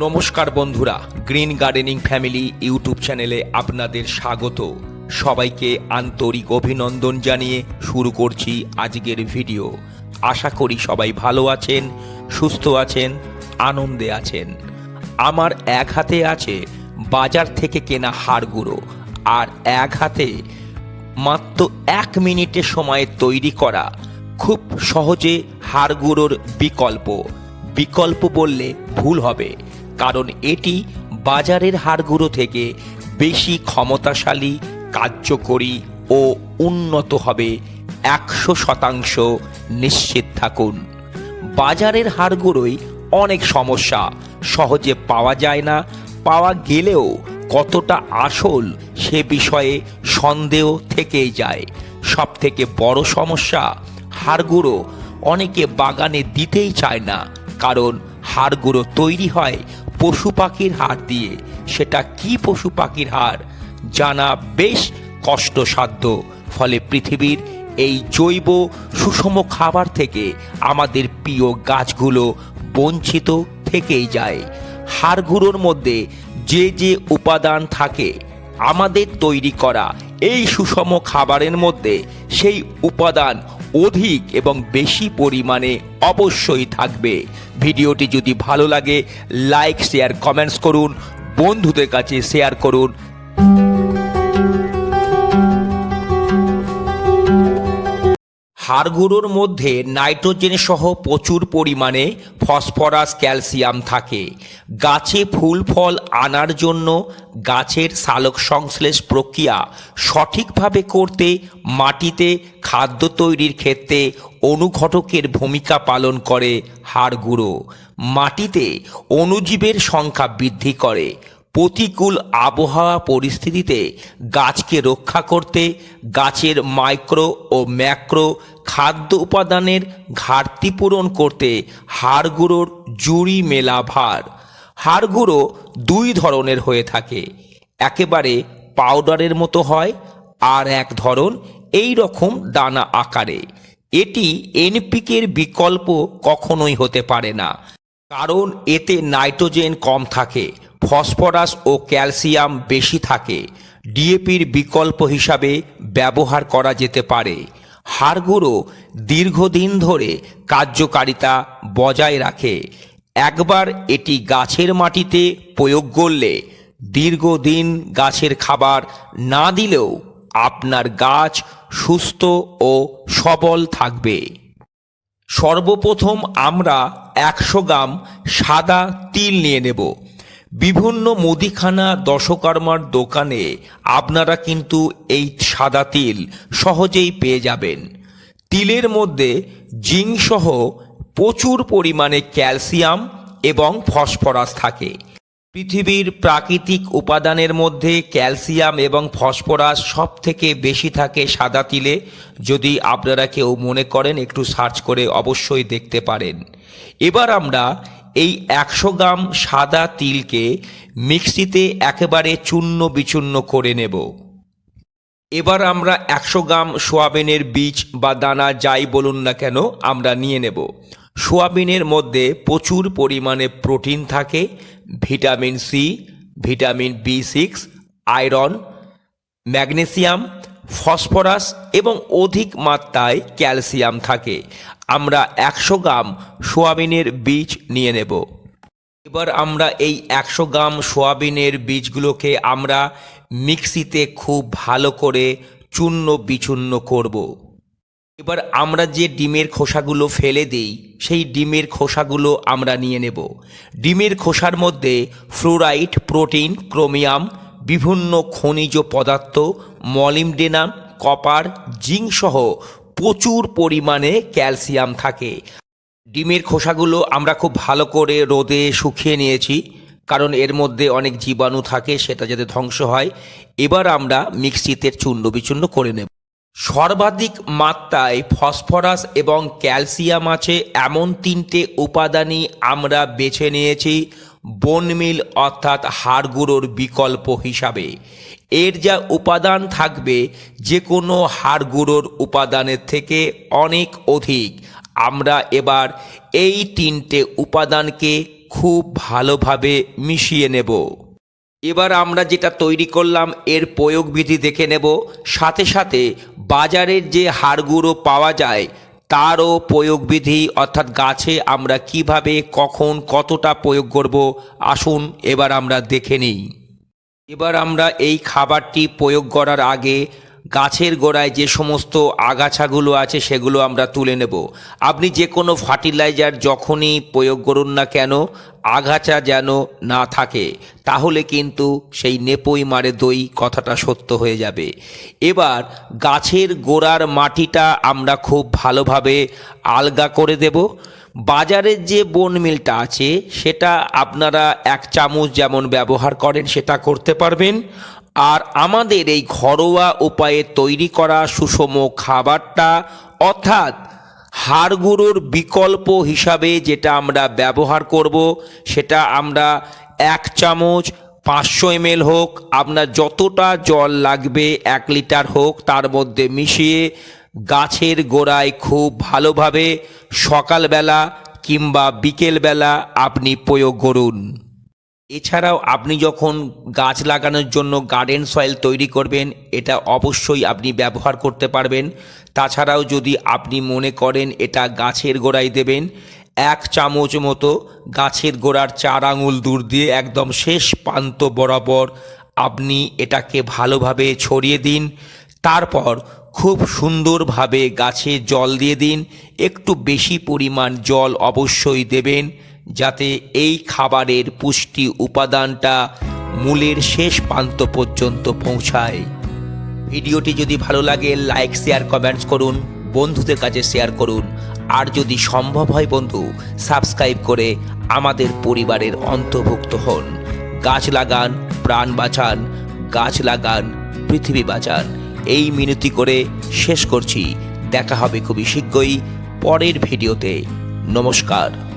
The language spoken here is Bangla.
নমস্কার বন্ধুরা, গ্রিন গার্ডেনিং ফ্যামিলি ইউটিউব চ্যানেলে আপনাদের স্বাগত। সবাইকে আন্তরিক অভিনন্দন জানিয়ে শুরু করছি আজকের ভিডিও। আশা করি সবাই ভালো আছেন, সুস্থ আছেন, আনন্দে আছেন। আমার এক হাতে আছে বাজার থেকে কেনা হাড় গুঁড়ো আর এক হাতে মাত্র এক মিনিটের সময়ে তৈরি করা খুব সহজে হাড় গুঁড়োর বিকল্প। বিকল্প বললে ভুল হবে। কারণ এটি বাজারের হাড়গুঁড়ো থেকে বেশি ক্ষমতাশালী, কার্যকরী ও উন্নত হবে একশো শতাংশ নিশ্চিত থাকুন। বাজারের হাড়গুঁড়োই অনেক সমস্যা সহজে পাওয়া যায় না, পাওয়া গেলেও কতটা আসল সে বিষয়ে সন্দেহ থেকেই যায়। সব থেকে বড় সমস্যা, হাড়গুঁড়ো অনেকে বাগানে দিতেই চায় না, কারণ হাড়গুঁড়ো তৈরি হয় পশু পাখির হাড় দিয়ে। সেটা কি পশু পাখির হাড়? জানা বেশ কষ্টসাধ্য। ফলে পৃথিবীর এই জৈব, সুষম খাবার থেকে আমাদের প্রিয় গাছগুলো বঞ্চিত থেকেই যায়। হাড়গুঁড়োর মধ্যে যে যে উপাদান থাকে, আমাদের তৈরি করা এই সুষম খাবারের মধ্যে সেই উপাদান অধিক এবং বেশি পরিমাণে অবশ্যই থাকবে। ভিডিওটি যদি ভালো লাগে লাইক শেয়ার কমেন্টস করুন। বন্ধুদের কাছে শেয়ার করুন। হাড়গুঁড়োর মধ্যে নাইট্রোজেন সহ প্রচুর পরিমাণে ফসফরাস, ক্যালসিয়াম থাকে। গাছে ফুল ফল আনার জন্য গাছের সালোক সংশ্লেষ প্রক্রিয়া সঠিকভাবে করতে মাটিতে খাদ্য তৈরির ক্ষেত্রে অনুঘটকের ভূমিকা পালন করে হাড়গুঁড়ো মাটিতে অণুজীবের সংখ্যা বৃদ্ধি করে। প্রতিকূল আবহাওয়া পরিস্থিতিতে গাছকে রক্ষা করতে গাছের মাইক্রো ও ম্যাক্রো খাদ্য উপাদানের ঘাটতি পূরণ করতে হাড়গুঁড়োর জুড়ি মেলা ভার। হাড়গুঁড়ো দুই ধরনের হয়ে থাকে। একেবারে পাউডারের মতো হয় আর এক ধরন এই রকম দানা আকারে। এটি এনপিকের বিকল্প কখনোই হতে পারে না। কারণ এতে নাইট্রোজেন কম থাকে। ফসফরাস ও ক্যালসিয়াম বেশি থাকে। ডিএপির বিকল্প হিসাবে ব্যবহার করা যেতে পারে। হাড়গুঁড়ো দীর্ঘদিন ধরে কার্যকারিতা বজায় রাখে। একবার এটি গাছের মাটিতে প্রয়োগ করলে দীর্ঘদিন গাছের খাবার না দিলেও আপনার গাছ সুস্থ ও সবল থাকবে। সর্বপ্রথম আমরা একশো গ্রাম সাদা তিল নিয়ে নেব। বিভিন্ন মুদিখানা দশকর্মার দোকানে আপনারা কিন্তু এই সাদা তিল সহজেই পেয়ে যাবেন। তিলের মধ্যে জিঙ্ক সহ প্রচুর পরিমাণে ক্যালসিয়াম এবং ফসফরাস থাকে। পৃথিবীর প্রাকৃতিক উপাদানের মধ্যে ক্যালসিয়াম এবং ফসফরাস সব থেকে বেশি থাকে সাদা তিলে। যদি আপনারা কেউ মনে করেন, একটু সার্চ করে অবশ্যই দেখতে পারেন। এবার আমরা এই একশো গ্রাম সাদা তিলকে মিক্সিতে একেবারে চূর্ণ বিচূর্ণ করে নেব। এবার আমরা একশো গ্রাম সোয়াবিনের বীজ বা দানা যাই বলুন না কেন, আমরা নিয়ে নেব। সোয়াবিনের মধ্যে প্রচুর পরিমাণে প্রোটিন থাকে, vitamin C, vitamin B six, iron, magnesium, phosphorus এবং অধিক মাত্রায় ক্যালসিয়াম থাকে। আমরা একশো গ্রাম সোয়াবিনের বীজ নিয়ে নেব এবার আমরা এই একশো গ্রাম সোয়াবিনের বীজগুলোকে আমরা মিক্সিতে খুব ভালো করে চূর্ণ বিচূর্ণ করব। এবার আমরা যে ডিমের খোসাগুলো ফেলে দিই, সেই ডিমের খোসাগুলো আমরা নিয়ে নেব ডিমের খোসার মধ্যে ফ্লোরাইড, প্রোটিন, ক্রোমিয়াম, বিভিন্ন খনিজ পদার্থ মলিমডেনাম কপার জিঙ্ক সহ প্রচুর পরিমাণে ক্যালসিয়াম থাকে। ডিমের খোসাগুলো আমরা খুব ভালো করে রোদে শুকিয়ে নিয়েছি, কারণ এর মধ্যে অনেক জীবাণু থাকে, সেটা যাতে ধ্বংস হয়। এবার আমরা মিক্সিতে চূর্ণ বিচূর্ণ করে নেব। সর্বাধিক মাত্রায় ফসফরাস এবং ক্যালসিয়াম আছে, এমন তিনটে উপাদানই আমরা বেছে নিয়েছি। বনমিল অর্থাৎ হাড়গুঁড়োর বিকল্প হিসাবে। এর যা উপাদান থাকবে যে কোনো হাড়গুঁড়োর উপাদানের থেকে অনেক অধিক। আমরা এবার এই তিনটে উপাদানকে খুব ভালোভাবে মিশিয়ে নেব। এবার আমরা যেটা তৈরি করলাম, এর প্রয়োগবিধি দেখে নেব। সাথে সাথে বাজারের যে হাড়গুঁড়ো পাওয়া যায় তারও প্রয়োগবিধি অর্থাৎ গাছে আমরা কীভাবে, কখন, কতটা প্রয়োগ করব, আসুন এবার আমরা দেখে নিই। এবার আমরা এই খাবারটি প্রয়োগ করার আগে গাছের গোড়ায় যে সমস্ত আগাছাগুলো আছে সেগুলো আমরা তুলে নেব। আপনি যে কোনো ফার্টিলাইজার যখনই প্রয়োগ করুন না কেন, আগাছা যেন না থাকে, তাহলে কিন্তু সেই নেপই মারে দই কথাটা সত্য হয়ে যাবে। এবার গাছের গোড়ার মাটিটা আমরা খুব ভালোভাবে আলগা করে দেব। বাজারের যে বন মিলটা আছে, সেটা আপনারা এক চামচ যেমন ব্যবহার করেন, সেটা করতে পারবেন। আর আমাদের এই ঘরোয়া উপায়ে তৈরি করা সুষম খাবারটা অর্থাৎ হাড়গুঁড়োর বিকল্প হিসাবে যেটা আমরা ব্যবহার করব, সেটা আমরা এক চামচ পাঁচশো এমএল হোক, আপনার যতটা জল লাগবে এক লিটার হোক, তার মধ্যে মিশিয়ে গাছের গোড়ায় খুব ভালোভাবে সকালবেলা কিংবা বিকেলবেলা আপনি প্রয়োগ করুন। এছাড়াও আপনি যখন গাছ লাগানোর জন্য গার্ডেন সয়েল তৈরি করবেন, এটা অবশ্যই আপনি ব্যবহার করতে পারবেন। তাছাড়াও যদি আপনি মনে করেন এটা গাছের গোড়ায় দেবেন, এক চামচ মতো গাছের গোড়ার চার আঙুল দূর দিয়ে একদম শেষ প্রান্ত বরাবর আপনি এটাকে ভালোভাবে ছড়িয়ে দিন। তারপর খুব সুন্দরভাবে গাছে জল দিয়ে দিন, একটু বেশি পরিমাণ জল অবশ্যই দেবেন। যাতে এই খাবারের পুষ্টি উপাদানটা মূলের শেষ প্রান্ত পর্যন্ত পৌঁছায়। ভিডিওটি যদি ভালো লাগে লাইক শেয়ার কমেন্টস করুন, বন্ধুদের কাছে শেয়ার করুন। আর যদি সম্ভব হয় বন্ধু সাবস্ক্রাইব করে আমাদের পরিবারের অন্তর্ভুক্ত হন। গাছ লাগান, প্রাণ বাঁচান, গাছ লাগান, পৃথিবী বাঁচান। এই মিনতি করে শেষ করছি। দেখা হবে খুবই শীঘ্রই পরের ভিডিওতে। নমস্কার।